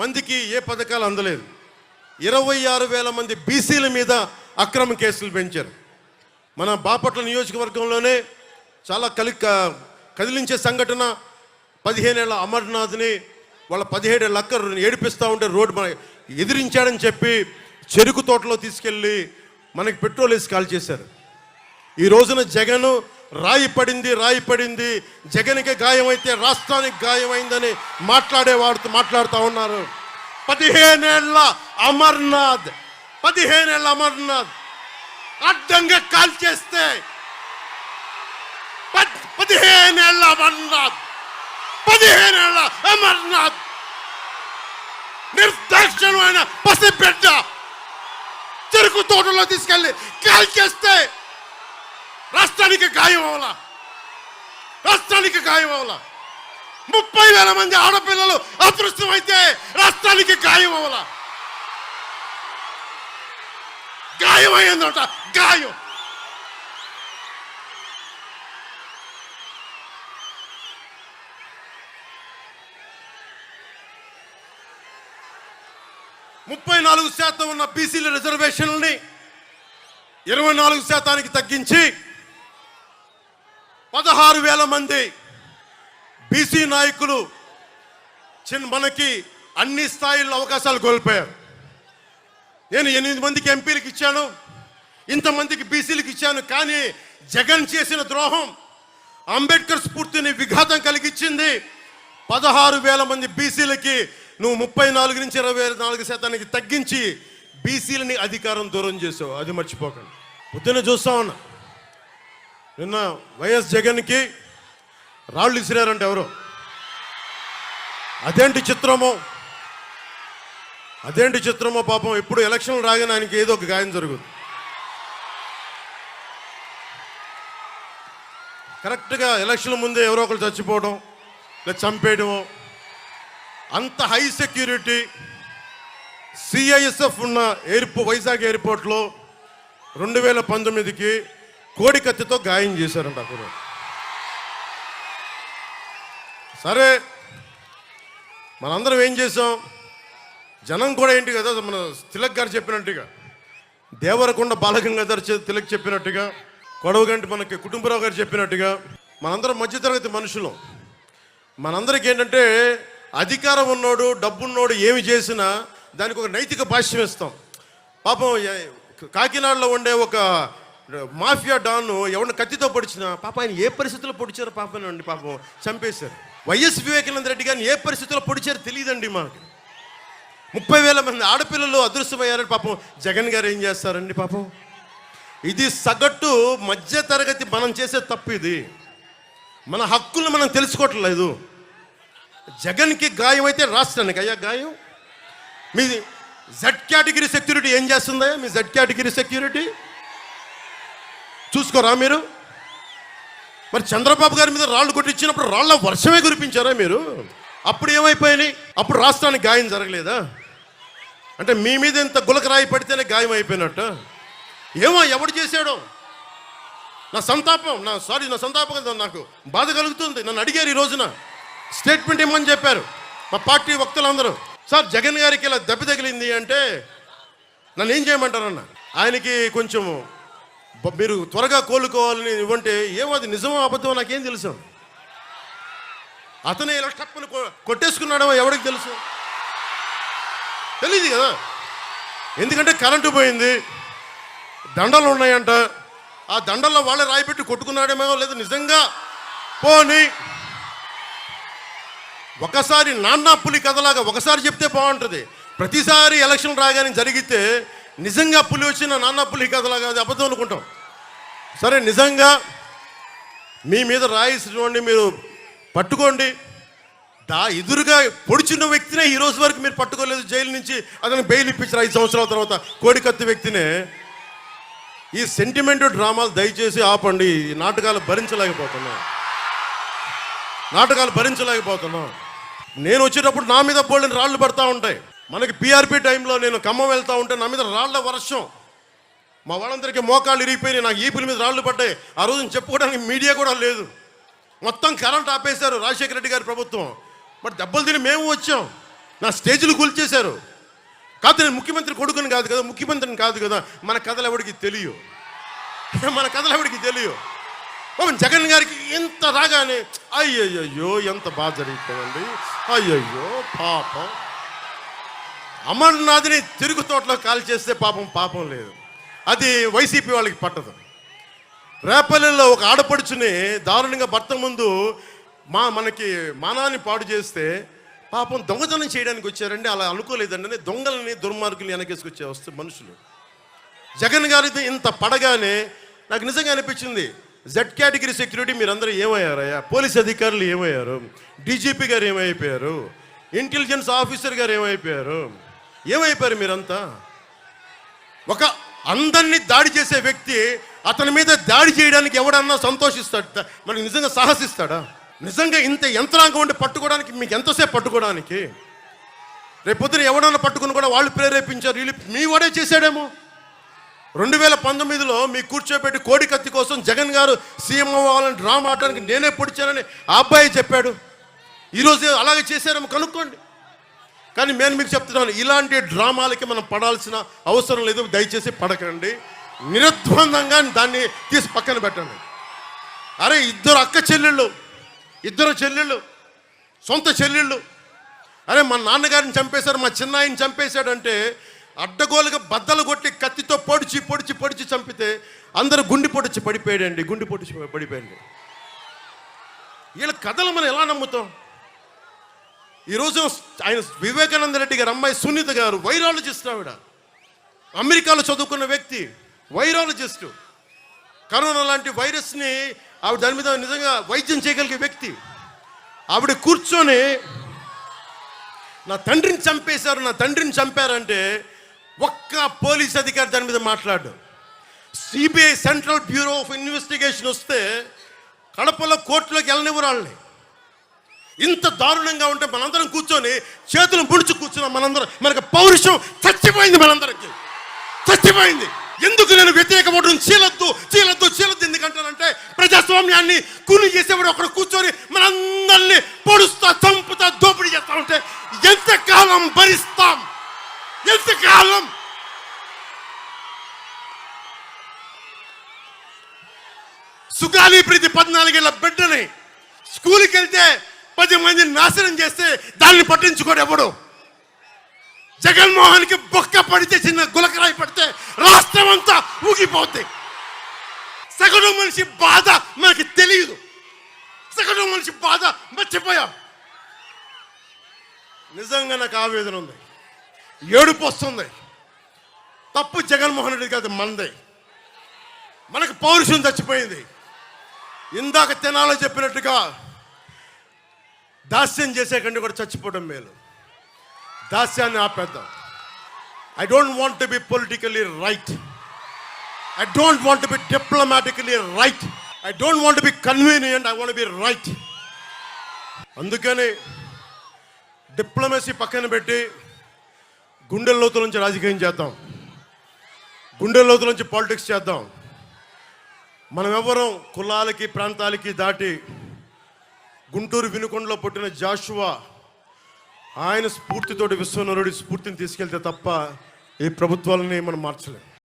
మందికి ఏ పథకాలు అందలేదు. ఇరవై ఆరు వేల మంది బీసీల మీద అక్రమ కేసులు పెంచారు. మన బాపట్ల నియోజకవర్గంలోనే చాలా కలి కదిలించే సంఘటన పదిహేనేళ్ళ అమర్నాథ్ని వాళ్ళ పదిహేడేళ్ళ అక్క ఏడిపిస్తూ ఉంటే రోడ్డు మన ఎదిరించాడని చెప్పి చెరుకు తోటలో తీసుకెళ్ళి మనకి పెట్రోల్ వేసి కాల్ చేశారు. ఈ రోజున జగన్ రాయి పడింది రాయి పడింది. జగన్కి గాయమైతే రాష్ట్రానికి గాయమైందని మాట్లాడేవాడుతూ మాట్లాడుతూ ఉన్నారు. పదిహేనేళ్ళ అమర్నాథ్ పదిహేనేళ్ళ అమర్నాథ్ అడ్డంగా కాల్ చేస్తే పద్- పదిహేనేళ్ళ అమర్నాథ్ పదిహేనేళ్ళ అమర్నాథ్. నిర్దాక్షిణమైన పసిబిడ్డ చెరుకు తోటలో తీసుకెళ్ళి కాల్ చేస్తే రాష్ట్రానికి గాయం అవలా. రాష్ట్రానికి గాయం అవలా. ముప్పై వేల మంది ఆడపిల్లలు అదృష్టమైతే రాష్ట్రానికి గాయం అవలా. గాయం అయిందట గాయం ముప్పై నాలుగు శాతం ఉన్న బీసీల రిజర్వేషన్లని ఇరవై నాలుగు శాతానికి తగ్గించి పదహారు వేల మంది బీసీ నాయకులు చిన్న మనకి అన్ని స్థాయిల్లో అవకాశాలు కోల్పోయారు. నేను ఎనిమిది మందికి ఎంపీలకు ఇచ్చాను ఇంతమందికి బీసీలకు ఇచ్చాను కానీ జగన్ చేసిన ద్రోహం అంబేద్కర్ స్ఫూర్తిని విఘాతం కలిగించింది. పదహారు వేల మంది బీసీలకి నువ్వు ముప్పై నాలుగు నుంచి ఇరవై నాలుగు శాతానికి తగ్గించి బీసీలని అధికారం దూరం చేసావు. అది మర్చిపోకండి. పొద్దున్న చూస్తా ఉన్నా. నిన్న వైఎస్ జగన్కి రాళ్ళు ఇసిరారంటే ఎవరు? అదేంటి చిత్రమో? అదేంటి చిత్రమో పాపం ఇప్పుడు ఎలక్షన్లు రాగానే ఆయనకి ఏదో ఒక గాయం జరుగుతుంది కరెక్ట్గా ఎలక్షన్ ముందే ఎవరో ఒకరు చచ్చిపోవడం లేదా చంపేయడము అంత హై సెక్యూరిటీ సిఐఎస్ఎఫ్ ఉన్న ఎయిర్పో వైజాగ్ ఎయిర్పోర్ట్లో రెండు వేల పంతొమ్మిదికి కోడి కత్తితో గాయం చేశారంట అక్కడ సరే మనందరం ఏం చేసాం జనం కూడా ఏంటి కదా మన తిలక్ గారు చెప్పినట్టుగా దేవరకొండ బాలగంగాధర్ తిలక్ చెప్పినట్టుగా కొడవగంటి మనకి కుటుంబరావు గారు చెప్పినట్టుగా మనందరం మధ్యతరగతి మనుషులం. మనందరికి ఏంటంటే అధికారం ఉన్నోడు డబ్బున్నోడు ఏమి చేసినా దానికి ఒక నైతిక భాష్యం ఇస్తాం పాపం కాకినాడలో ఉండే ఒక మాఫియా డాన్ ఎవరిని కత్తితో పొడిచినా పాప ఆయన ఏ పరిస్థితుల్లో పొడిచారో పాపనండి పాపం చంపేశారు. వైఎస్ వివేకానంద రెడ్డి గారిని ఏ పరిస్థితుల్లో పొడిచారో తెలియదండి మాకు. ముప్పై వేల మంది ఆడపిల్లలు అదృశ్యమయ్యారని పాపం జగన్ గారు ఏం చేస్తారండి పాపం? ఇది సగటు మధ్య తరగతి మనం చేసే తప్పు ఇది. మన హక్కులు మనం తెలుసుకోవట్లేదు. జగన్కి గాయం అయితే రాష్ట్రానికి. అయ్యా గాయం? మీ జెడ్ కేటగిరీ సెక్యూరిటీ ఏం చేస్తుందా మీ జెడ్ కేటగిరీ సెక్యూరిటీ చూసుకోరా మీరు? మరి చంద్రబాబు గారి మీద రాళ్ళు కొట్టించినప్పుడు రాళ్ళ వర్షమే కురిపించారా మీరు? అప్పుడు ఏమైపోయినాయి? అప్పుడు రాష్ట్రానికి గాయం జరగలేదా? అంటే మీ మీద ఇంత గులకరాయి పడితేనే గాయం అయిపోయినట్టు. ఏమో ఎవడు చేశాడో? నా సంతాపం నా సారీ నా సంతాపం కాదు, నాకు. బాధ కలుగుతుంది. నన్ను అడిగారు ఈ రోజున. స్టేట్మెంట్ ఇమ్మని చెప్పారు. మా పార్టీ వక్తలందరూ. సార్ జగన్ గారికి ఇలా దెబ్బ తగిలింది అంటే నన్ను ఏం చేయమంటారన్న? ఆయనకి కొంచెం మీరు త్వరగా కోలుకోవాలని ఇవ్వంటే ఏమో అది నిజమో అబద్ధమో నాకేం తెలుసు. అతనే ఇలా టప్పుని కొట్టేసుకున్నాడో ఎవరికి తెలుసు? తెలియదు కదా. ఎందుకంటే కరెంటు పోయింది. దండలు ఉన్నాయంట. ఆ దండల్లో వాళ్ళే రాయిపెట్టి కొట్టుకున్నాడేమో లేదు నిజంగా? పోని. ఒకసారి నాన్న పులి కథలాగా ఒకసారి చెప్తే బాగుంటుంది. ప్రతిసారి ఎలక్షన్ రాగానే జరిగితే నిజంగా పులి వచ్చిన నాన్న పులి కథలాగా అది అబద్ధం అనుకుంటాం. సరే నిజంగా మీ మీద రాయిసినోడిని మీరు పట్టుకోండి. దా ఎదురుగా పొడిచిన వ్యక్తినే ఈ రోజు వరకు మీరు పట్టుకోలేదు. జైలు నుంచి అతను బెయిల్ ఇప్పించారు ఐదు సంవత్సరాల తర్వాత. కోడికత్తి వ్యక్తినే. ఈ సెంటిమెంట్ డ్రామాలు దయచేసి ఆపండి. ఈ నాటకాలు భరించలేకపోతున్నాం. నాటకాలు భరించలేకపోతున్నాం. నేను వచ్చేటప్పుడు నా మీద పోలిన రాళ్ళు పడతా ఉంటాయి. మనకి పిఆర్పి టైంలో నేను ఖమ్మం వెళ్తా ఉంటే నా మీద రాళ్ళ వర్షం. మా వాళ్ళందరికీ మోకాళ్ళు ఇరిగిపోయినాయి నాకు ఈపుల మీద రాళ్ళు పడ్డాయి. ఆ రోజున చెప్పుకోవడానికి మీడియా కూడా లేదు. మొత్తం కరెంట్ ఆపేశారు రాజశేఖర రెడ్డి గారి ప్రభుత్వం. బట్ దెబ్బలు తిని మేము వచ్చాం. నా స్టేజీలు కూల్చేశారు. కాదు నేను ముఖ్యమంత్రి కొడుకుని కాదు కదా ముఖ్యమంత్రిని కాదు కదా మన కథలు ఎవరికి తెలియవు మన కథలు ఎవరికి తెలియవు పాపం జగన్ గారికి ఎంత రాగానే అయ్యయ్యో ఎంత బాగా జరుగుతుందండి అయ్యయ్యో పాపం. అమర్నాథ్ని తిరుగు తోటలో కాల్ చేస్తే పాపం పాపం లేదు. అది వైసీపీ వాళ్ళకి పట్టదు. రేపల్లెల్లో ఒక ఆడపడుచుని దారుణంగా భర్త ముందు మా మనకి మానాన్ని పాడు చేస్తే పాపం దొంగతనం చేయడానికి వచ్చారండి అలా అనుకోలేదండి అని దొంగలని దుర్మార్గుల్ని వెనకేసుకొచ్చే వస్తే మనుషులు. జగన్ గారిది ఇంత పడగానే నాకు నిజంగా అనిపించింది జెడ్ కేటగిరీ సెక్యూరిటీ మీరందరూ ఏమయ్యారయ్యా? పోలీస్ అధికారులు ఏమయ్యారు? డీజీపీ గారు ఏమైపోయారు? ఇంటెలిజెన్స్ ఆఫీసర్ గారు ఏమైపోయారు? ఏమైపోయారు మీరంతా? ఒక అందరినీ దాడి చేసే వ్యక్తి అతని మీద దాడి చేయడానికి ఎవడన్నా సంతోషిస్తాడు? మనకి నిజంగా సాహసిస్తాడా? నిజంగా ఇంత యంత్రాంగం ఉండి పట్టుకోవడానికి మీకు ఎంతసేపు పట్టుకోవడానికి? రేపొద్దున ఎవడన్నా పట్టుకుని కూడా వాళ్ళు ప్రేరేపించారు వీళ్ళు మీ వాడే చేశాడేమో. రెండు వేల పంతొమ్మిదిలో మీ కూర్చోబెట్టి కోడి కత్తి కోసం జగన్ గారు సీఎం అవ్వాలని డ్రామా ఆడడానికి నేనే పొడిచానని ఆ అబ్బాయి చెప్పాడు. ఈరోజు అలాగే చేశారేమో కనుక్కోండి. కానీ నేను మీకు చెప్తున్నాను ఇలాంటి డ్రామాలకి మనం పడాల్సిన అవసరం లేదు దయచేసి పడకండి. నిరుద్వందంగా దాన్ని తీసి పక్కన పెట్టండి. అరే ఇద్దరు అక్క చెల్లెళ్ళు ఇద్దరు చెల్లెళ్ళు సొంత చెల్లెళ్ళు. అరే మా నాన్నగారిని చంపేశారు మా చిన్నాయిని చంపేశాడంటే అడ్డగోలుగా బద్దలు కొట్టి కత్తితో పొడిచి పొడిచి పొడిచి చంపితే అందరూ గుండి పొడిచి పడిపోయాడండి గుండి పొడిచి పడిపోయండి వీళ్ళ కథలు మనం ఎలా నమ్ముతాం? ఈరోజు ఆయన వివేకానంద రెడ్డి గారు అమ్మాయి సునీత గారు వైరాలజిస్ట్ ఆవిడ. అమెరికాలో చదువుకున్న వ్యక్తి వైరాలజిస్ట్. కరోనా లాంటి వైరస్ని ఆవిడ దాని మీద నిజంగా వైద్యం చేయగలిగే వ్యక్తి. ఆవిడ కూర్చొని నా తండ్రిని చంపేశారు నా తండ్రిని చంపారంటే ఒక్క పోలీస్ అధికారి దాని మీద మాట్లాడు. CBI central bureau of investigation వస్తే కడపలో కోర్టులోకి వెళ్ళనివ్వరాళ్ళని ఇంత దారుణంగా ఉంటే మనందరం కూర్చొని చేతులు ముడిచి కూర్చున్నాం మనందరం మనకు పౌరుషం చచ్చిపోయింది మనందరికి. చచ్చిపోయింది. ఎందుకు నేను వ్యతిరేక ఓటును చీలొద్దు చీలొద్దు చీలొద్దు ఎందుకంటానంటే ప్రజాస్వామ్యాన్ని కూలి చేసేవాడు ఒకడు కూర్చొని మనందరినీ పొడుస్తా చంపుతా దోపిడీ చేస్తా ఉంటే ఎంతకాలం భరిస్తాం? ఎంతకాలం? సుగాలి ప్రీతి పద్నాలుగేళ్ళ బిడ్డని స్కూల్కి వెళ్తే పది మందిని నాశనం చేస్తే దాన్ని పట్టించుకోడు ఎవడు. జగన్మోహన్కి బొక్క పడితే చిన్న గులకరాయి పడితే రాష్ట్రం అంతా ఊగిపోద్ది. సగటు మనిషి బాధ మనకి తెలియదు సగటు మనిషి బాధ మర్చిపోయాం. నిజంగా నాకు ఆవేదన ఉంది. ఏడుపు వస్తుంది. తప్పు జగన్మోహన్ రెడ్డి కాదు మనదే మనకు పౌరుషం చచ్చిపోయింది. ఇందాక తినాలో చెప్పినట్టుగా దాస్యం చేసే కంటే కూడా చచ్చిపోవడం మేలు. దాస్యాన్ని ఆపేద్దాం. I don't want to be politically right I don't want be diplomatically right I don't want be convenient I want be right అందుకని డిప్లొమసీ పక్కన పెట్టి గుండెల లోతుల నుంచి రాజకీయం చేద్దాం. గుండెల లోతుల నుంచి పాలిటిక్స్ చేద్దాం. మనం ఎవరం కులాలకి ప్రాంతాలకి దాటి గుంటూరు వినుకొండలో పుట్టిన జాషువా ఆయన స్ఫూర్తితోటి విశ్వనరుడి స్ఫూర్తిని తీసుకెళ్తే తప్ప ఈ ప్రభుత్వాలని మనం మార్చలేం.